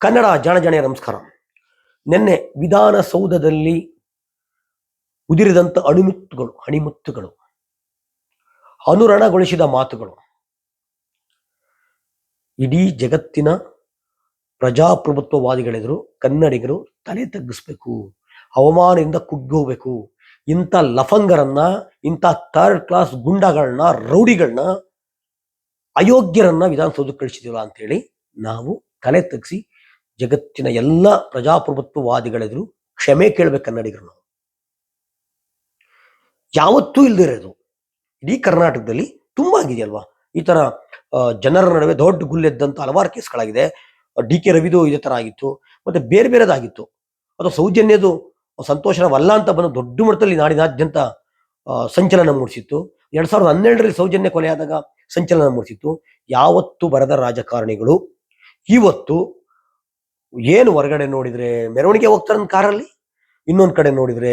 ಕನ್ನಡ ಜಾಣೆ ನಮಸ್ಕಾರ. ನಿನ್ನೆ ವಿಧಾನಸೌಧದಲ್ಲಿ ಉದಿರಿದಂಥ ಅಣಿಮುತ್ತುಗಳು ಅಣಿಮುತ್ತುಗಳು, ಅನುರಣಗೊಳಿಸಿದ ಮಾತುಗಳು. ಇಡೀ ಜಗತ್ತಿನ ಪ್ರಜಾಪ್ರಭುತ್ವವಾದಿಗಳೆದುರು, ಕನ್ನಡಿಗರು ತಲೆ ತಗ್ಗಿಸ್ಬೇಕು, ಅವಮಾನದಿಂದ ಕುಗ್ಗೋಗ್ಬೇಕು ಇಂಥ ಲಫಂಗರನ್ನ, ಇಂಥ ಥರ್ಡ್ ಕ್ಲಾಸ್ ಗುಂಡಗಳನ್ನ, ರೌಡಿಗಳನ್ನ ಅಯೋಗ್ಯರನ್ನ ವಿಧಾನಸೌಧಕ್ಕೆ ಕಳಿಸಿದಿಲ್ಲ ಅಂತೇಳಿ ನಾವು ತಲೆ ತಗ್ಸಿ ಜಗತ್ತಿನ ಎಲ್ಲ ಪ್ರಜಾಪ್ರಭುತ್ವವಾದಿಗಳೆದುರು ಕ್ಷಮೆ ಕೇಳ್ಬೇಕು ಕನ್ನಡಿಗರು ನಾವು. ಯಾವತ್ತೂ ಇಲ್ದಿರೋದು ಇಡೀ ಕರ್ನಾಟಕದಲ್ಲಿ ತುಂಬಾ ಆಗಿದೆಯಲ್ವಾ ಈ ತರ ಜನರ ನಡುವೆ ದೊಡ್ಡ ಗುಲ್ಲೆದ್ದಂತ ಹಲವಾರು ಕೇಸ್ಗಳಾಗಿದೆ. ಡಿ ಕೆ ರವಿದು ಇದೇ ತರ ಆಗಿತ್ತು. ಮತ್ತೆ ಬೇರೆ ಬೇರೆದಾಗಿತ್ತು. ಅದು ಸೌಜನ್ಯದು ಸಂತೋಷವಲ್ಲ ಅಂತ ಬಂದು ದೊಡ್ಡ ಮಟ್ಟದಲ್ಲಿ ನಾಡಿನಾದ್ಯಂತ ಸಂಚಲನ ಮೂಡಿಸಿತ್ತು. ಎರಡ್ ಸಾವಿರದ ಹನ್ನೆರಡರಲ್ಲಿ ಸೌಜನ್ಯ ಕೊಲೆಯಾದಾಗ ಸಂಚಲನ ಮೂಡಿಸಿತ್ತು. ಯಾವತ್ತು ಬರದ ರಾಜಕಾರಣಿಗಳು, ಇವತ್ತು ಏನು ಹೊರಗಡೆ ನೋಡಿದ್ರೆ ಮೆರವಣಿಗೆ ಹೋಗ್ತಾರಂತ ಕಾರಲ್ಲಿ? ಇನ್ನೊಂದು ಕಡೆ ನೋಡಿದ್ರೆ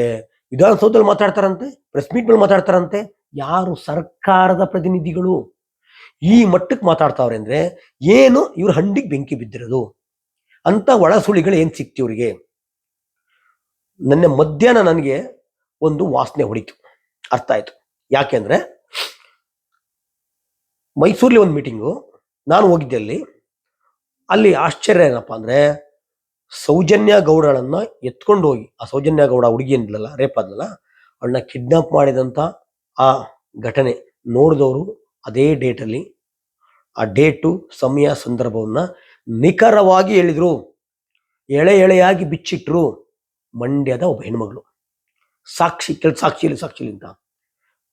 ವಿಧಾನಸೌಧದಲ್ಲಿ ಮಾತಾಡ್ತಾರಂತೆ ಪ್ರೆಸ್ ಮೀಟ್ ಮೇಲೆ ಮಾತಾಡ್ತಾರಂತೆ, ಯಾರು ಸರ್ಕಾರದ ಪ್ರತಿನಿಧಿಗಳು? ಈ ಮಟ್ಟಕ್ಕೆ ಮಾತಾಡ್ತಾವ್ರೆ ಅಂದ್ರೆ ಏನು ಇವ್ರ ಹಂಡಿಗೆ ಬೆಂಕಿ ಬಿದ್ದಿರೋದು? ಅಂತ ಒಳ ಏನು ಏನ್ ಸಿಕ್ತಿ ಇವ್ರಿಗೆ? ನನ್ನ ಮಧ್ಯಾಹ್ನ ನನಗೆ ಒಂದು ವಾಸನೆ ಹೊಡಿತು, ಅರ್ಥ ಆಯ್ತು. ಯಾಕೆಂದ್ರೆ ಮೈಸೂರಲ್ಲಿ ಒಂದು ಮೀಟಿಂಗು ನಾನು ಹೋಗಿದ್ದೆ ಅಲ್ಲಿ. ಅಲ್ಲಿ ಆಶ್ಚರ್ಯ ಏನಪ್ಪಾ ಅಂದ್ರೆ ಸೌಜನ್ಯ ಗೌಡಳನ್ನ ಎತ್ಕೊಂಡು ಹೋಗಿ ಆ ಸೌಜನ್ಯ ಗೌಡ ಹುಡುಗಿ ರೇಪ್ ಆದ್ಲಲ್ಲ, ಅವಳನ್ನ ಕಿಡ್ನಾಪ್ ಮಾಡಿದಂತ ಆ ಘಟನೆ ನೋಡಿದವರು ಅದೇ ಡೇಟಲ್ಲಿ. ಆ ಡೇಟು, ಸಮಯ, ಸಂದರ್ಭವನ್ನ ನಿಖರವಾಗಿ ಹೇಳಿದರು. ಎಳೆ ಎಳೆಯಾಗಿ ಬಿಚ್ಚಿಟ್ರು ಮಂಡ್ಯದ ಒಬ್ಬ ಹೆಣ್ಮಗಳು. ಸಾಕ್ಷಿ, ಕೆಲ ಸಾಕ್ಷಿಲಿ ಅಂತ.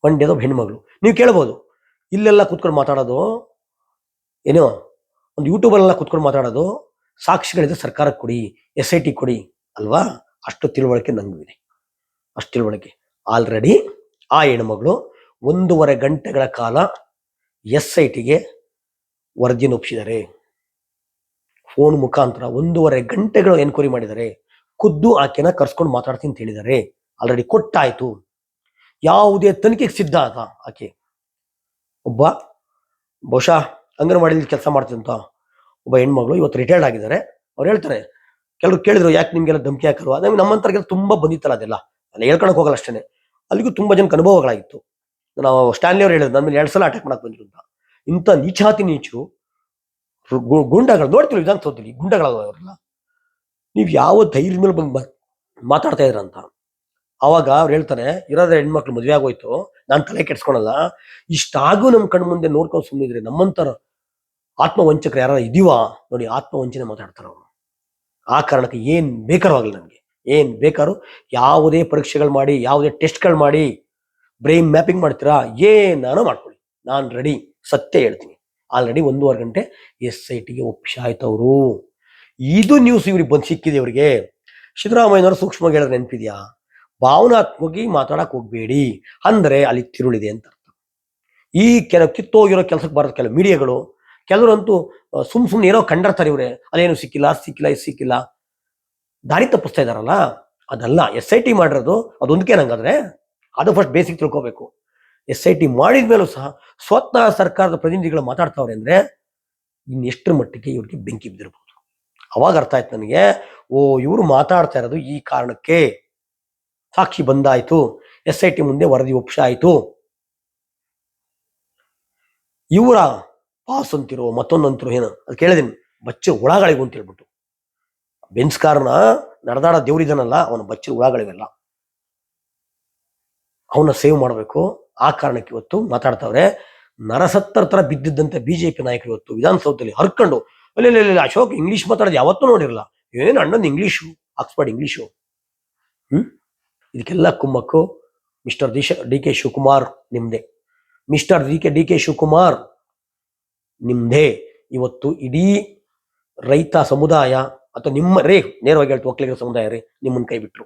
ಮಂಡ್ಯದ ಒಬ್ಬ ಹೆಣ್ಮಗಳು. ನೀವು ಕೇಳ್ಬೋದು. ಇಲ್ಲೆಲ್ಲ ಕೂತ್ಕೊಂಡು ಮಾತಾಡೋದು, ಏನೋ, ಒಂದು ಯೂಟ್ಯೂಬಲ್ಲೆಲ್ಲ ಕೂತ್ಕೊಂಡು ಮಾತಾಡೋದು ಸಾಕ್ಷಿಗಳಿದ್ರೆ ಸರ್ಕಾರಕ್ಕೆ ಕೊಡಿ ಎಸ್ ಐ ಟಿ ಕೊಡಿ ಅಲ್ವಾ? ಅಷ್ಟು ತಿಳುವಳಿಕೆ ನಂಗೂ ಇದೆ ಅಷ್ಟು ತಿಳುವಳಿಕೆ. ಆಲ್ರೆಡಿ ಆ ಹೆಣ್ಮಗಳು ಒಂದೂವರೆ ಗಂಟೆಗಳ ಕಾಲ ಎಸ್ ಐ ಟಿಗೆ ವರದಿ ಒಪ್ಪಿಸಿದ್ದಾರೆ ಫೋನ್ ಮುಖಾಂತರ ಒಂದೂವರೆ ಗಂಟೆಗಳು ಎನ್ಕ್ವೈರಿ ಮಾಡಿದ್ದಾರೆ. ಖುದ್ದು ಆಕೆನ ಕರ್ಸ್ಕೊಂಡು ಮಾತಾಡ್ತೀನಿ ಅಂತ ಹೇಳಿದ್ದಾರೆ. ಆಲ್ರೆಡಿ ಕೊಟ್ಟಾಯ್ತು. ಯಾವುದೇ ತನಿಖೆಗೆ ಸಿದ್ಧ ಆತ ಆಕೆ. ಒಬ್ಬ ಬಹುಶಃ ಅಂಗನವಾಡಿಯಲ್ಲಿ ಕೆಲಸ ಮಾಡ್ತಿದ್ದಂತ ಒಬ್ಬ ಹೆಣ್ಮಗಳು ಇವತ್ತು ರಿಟೈರ್ಡ್ ಆಗಿದ್ದಾರೆ. ಅವ್ರು ಹೇಳ್ತಾರೆ ಕೆಲವರು ಕೇಳಿದ್ರು ಯಾಕೆ ನಿಮ್ಗೆಲ್ಲ ಧಮಕಿ ಹಾಕಲ್ವಾ? ನಮ್ಗೆ ನಮ್ಮಂತರ್ಗೆಲ್ಲ ತುಂಬಾ ಬಂದಿತ್ತಲ್ಲ ಅದೆಲ್ಲ. ಅಲ್ಲಿ ಹೇಳ್ಕೊಳಕ್ ಹೋಗಲ್ಲ ಅಷ್ಟೇ ಅಲ್ಲಿಗೂ ತುಂಬಾ ಜನಕ್ಕೆ ಅನುಭವಗಳಾಗಿತ್ತು. ನಾವು ಸ್ಟ್ಯಾನ್ಲಿ ಅವ್ರು ಹೇಳಿದ್ರು ಮೇಲೆ ಎರಡು ಸಲ ಅಟ್ಯಾಕ್ ಮಾಡಕ್ ಬಂದ್ರು ಅಂತ. ಇಂಥ ನೀಚಾತಿ ನೀಚು ಗುಂಡಗಳು ನೋಡ್ತೀವಿ ವಿಧಾನಸೌಧದಲ್ಲಿ ಗುಂಡಗಳವರೆಲ್ಲ. ನೀವು ಯಾವ ಧೈರ್ಯ ಮೇಲೆ ಬಂದು ಮಾತಾಡ್ತಾ ಇದ್ರಂತ ಅವಾಗ ಅವ್ರು ಹೇಳ್ತಾರೆ, ಇರೋದ್ರೆ ಹೆಣ್ಮಕ್ಳು ಮದುವೆ ಆಗೋಯ್ತು, ನಾನು ತಲೆ ಕೆಡ್ಸ್ಕೊಳಲ್ಲ. ಇಷ್ಟಾಗೂ ನಮ್ಮ ಕಣ್ಮುಂದೆ ನೋಡ್ಕೊಂಡು ಸುಮ್ಮನಿದ್ರೆ ನಮ್ಮಂತರ ಆತ್ಮವಂಚಕರು ಯಾರು ಇದೀವಾ ನೋಡಿ, ಆತ್ಮವಂಚನೆ ಮಾತಾಡ್ತಾರೆ ಅವರು. ಆ ಕಾರಣಕ್ಕೆ ಏನ್ ಬೇಕಾರು ಆಗಲಿ ನನಗೆ ಏನ್ ಬೇಕಾರು ಯಾವುದೇ ಪರೀಕ್ಷೆಗಳು ಮಾಡಿ, ಯಾವುದೇ ಟೆಸ್ಟ್ಗಳು ಮಾಡಿ, ಬ್ರೈನ್ ಮ್ಯಾಪಿಂಗ್ ಮಾಡ್ತೀರಾ? ಏನಾನು ಮಾಡ್ಕೊಳ್ಳಿ. ನಾನು ರೆಡಿ. ಸತ್ಯ ಹೇಳ್ತೀನಿ. ಆಲ್ರೆಡಿ ಒಂದೂವರೆ ಗಂಟೆ ಎಸ್ ಐ ಟಿಗೆ ಅವರು. ಇದು ನ್ಯೂಸ್ ಇವ್ರಿಗೆ ಬಂದು ಸಿಕ್ಕಿದೆ ಇವರಿಗೆ. ಸಿದ್ದರಾಮಯ್ಯನವರು ಸೂಕ್ಷ್ಮವಾಗಿ ಹೇಳಿದ್ರೆ ನೆನಪಿದ್ಯಾ? ಭಾವನಾತ್ಮಕವಾಗಿ ಮಾತಾಡಕ್ ಹೋಗಬೇಡಿ. ಅಂದ್ರೆ ಅಲ್ಲಿ ತಿರುಳಿದೆ ಅಂತ ಅರ್ಥ. ಈ ಕೆಲವು ಕಿತ್ತೋಗಿರೋ ಕೆಲಸಕ್ಕೆ ಬರೋದು ಕೆಲವು ಮೀಡಿಯಾಗಳು ಕೆಲವರಂತೂ ಸುಮ್ ಸುಮ್ನೆ ಏನೋ ಕಂಡರ್ತಾರೆ ಇವ್ರೆ ಅದೇನು ಸಿಕ್ಕಿಲ್ಲ ಸಿಕ್ಕಿಲ್ಲ, ಇದು ಸಿಕ್ಕಿಲ್ಲ. ದಾರಿ ತಪ್ಪಿಸ್ತಾ ಇದಾರಲ್ಲ? ಅದಲ್ಲ, ಎಸ್ ಐ ಟಿ ಮಾಡಿರೋದು ಅದೊಂದಕ್ಕೆ ನಂಗಾದ್ರೆ, ಅದು ಫಸ್ಟ್ ಬೇಸಿಕ್ ತಿಳ್ಕೋಬೇಕು. ಎಸ್ ಐ ಟಿ ಮಾಡಿದ ಮೇಲೂ ಸಹ ಸ್ವತಃ ಸರ್ಕಾರದ ಪ್ರತಿನಿಧಿಗಳು ಮಾತಾಡ್ತಾವ್ರೆ ಅಂದ್ರೆ, ಇನ್ನೆಷ್ಟರ ಮಟ್ಟಿಗೆ ಇವ್ರಿಗೆ ಬೆಂಕಿ ಬಿದ್ದಿರ್ಬೋದು. ಅವಾಗ ಅರ್ಥ ಆಯ್ತು ನನಗೆ, ಓ, ಇವರು ಮಾತಾಡ್ತಾ ಇರೋದು ಈ ಕಾರಣಕ್ಕೆ. ಸಾಕ್ಷಿ ಬಂದಾಯ್ತು, ಎಸ್ ಐ ಟಿ ಮುಂದೆ ವರದಿ ಒಪ್ಪಿಸಾಯ್ತು ಇವರ ಪಾಸ್ ಅಂತಿರೋ ಮತ್ತೊಂದಂತಿರೋ ಏನೋ. ಅದು ಕೇಳಿದೀನಿ. ಬಚ್ಚ ಹುಳಗಳಿಗೂ ಅಂತ ಹೇಳ್ಬಿಟ್ಟು. ಬೆನ್ಸ್ ಕಾರ್ನ ನಡೆದಾಡ ದೇವ್ರಿದಾನಲ್ಲ ಅವನ ಬಚ್ಚ ಹುಳಗಳಿವೆಲ್ಲ. ಅವನ್ನ ಸೇವ್ ಮಾಡಬೇಕು. ಆ ಕಾರಣಕ್ಕೆ ಇವತ್ತು ಮಾತಾಡ್ತಾವ್ರೆ, ನರಸತ್ತರ ತರ ಬಿದ್ದಿದ್ದಂತೆ ಬಿಜೆಪಿ ನಾಯಕರು ಇವತ್ತು ವಿಧಾನಸೌಧದಲ್ಲಿ ಹರ್ಕೊಂಡು ಅಲ್ಲಿ ಅಶೋಕ್ ಇಂಗ್ಲಿಷ್ ಮಾತಾಡೋದು ಯಾವತ್ತೂ ನೋಡಿರಲ್ಲ ಏನು ಅಣ್ಣಂದು ಇಂಗ್ಲೀಷು, ಆಕ್ಸ್ಫರ್ಡ್ ಇಂಗ್ಲೀಷು? ಹ್ಮ್? ಇದಕ್ಕೆಲ್ಲ ಕುಮ್ಮಕ್ಕು ಮಿಸ್ಟರ್ ದಿಶ, ಡಿ ಕೆ ಶಿವಕುಮಾರ್ ನಿಮ್ದೆ. Mister D K D K Shivakumar ನಿಮ್ದೇ. ಇವತ್ತು ಇಡೀ ರೈತ ಸಮುದಾಯ ಅಥವಾ ನಿಮ್ಮ, ರೇ, ನೇರವಾಗಿ ಹೇಳ್ತು ಒಕ್ಕಲಿಗರ ಸಮುದಾಯ ರೇ, ನಿಮ್ಮನ್ನು ಕೈ ಬಿಟ್ರು.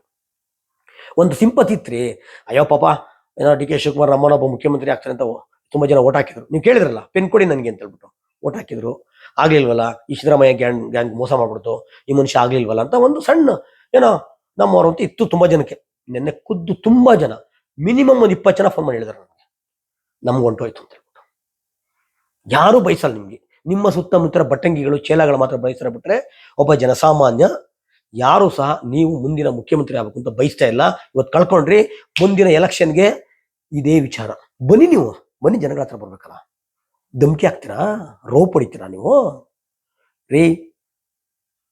ಒಂದು ಸಿಂಪತಿ ಇತ್ರಿ, ಅಯ್ಯೋ ಪಾಪ, ಏನೋ ಡಿ ಕೆ ಶಿವಕುಮಾರ್ ಒಬ್ಬ ಮುಖ್ಯಮಂತ್ರಿ ಆಗ್ತಾರೆ ಅಂತ ತುಂಬಾ ಜನ ಓಟ್ ಹಾಕಿದ್ರು. ನೀವು ಕೇಳಿದ್ರಲ್ಲ ಪೆನ್ ಕೊಡಿ ನನಗೆ ಅಂತ ಹೇಳ್ಬಿಟ್ಟು ಓಟ್ ಹಾಕಿದ್ರು. ಆಗ್ಲಿಲ್ವಲ್ಲ, ಈ ಸಿದ್ದರಾಮಯ್ಯ ಗ್ಯಾಂಗ್ ಗ್ಯಾಂಗ್ ಮೋಸ ಮಾಡ್ಬಿಡ್ತು, ಈ ಮನುಷ್ಯ ಆಗಲಿಲ್ವಲ್ಲ ಅಂತ ಒಂದು ಸಣ್ಣ, ಏನೋ ನಮ್ಮವರು ಅಂತ ಇತ್ತು ತುಂಬಾ ಜನಕ್ಕೆ. ನಿನ್ನೆ ಖುದ್ದು ತುಂಬಾ ಜನ, ಮಿನಿಮಮ್ ಒಂದು ಇಪ್ಪತ್ತು ಜನ ಫೋನ್ ಮಾಡಿ ಹೇಳಿದ್ರು ನನಗೆ ನಮ್ಗೆ ಹೊಂಟೋಯ್ತು ಅಂತ ಯಾರು ಬಯಸಲ್ಲ ನಿಮಗೆ. ನಿಮ್ಮ ಸುತ್ತಮುತ್ತ ಬಟ್ಟಂಗಿಗಳು ಚೇಲಗಳು ಮಾತ್ರ ಬಯಸ್ತಾರೆ ಬಿಟ್ರೆ ಒಬ್ಬ ಜನಸಾಮಾನ್ಯ ಯಾರು ಸಹ ನೀವು ಮುಂದಿನ ಮುಖ್ಯಮಂತ್ರಿ ಆಗ್ಬೇಕು ಅಂತ ಬಯಸ್ತಾ ಇಲ್ಲ. ಇವತ್ತು ಕಳ್ಕೊಂಡ್ರಿ, ಮುಂದಿನ ಎಲೆಕ್ಷನ್ಗೆ ಇದೇ ವಿಚಾರ. ಬನ್ನಿ ನೀವು. ಬನ್ನಿ ಜನಗಳ ಹತ್ರ ಬರ್ಬೇಕಲ್ಲ. ಧಮಕಿ ಹಾಕ್ತೀರಾ? ರೋಪ್ ಹೊಡಿತೀರಾ ನೀವು? ರೀ,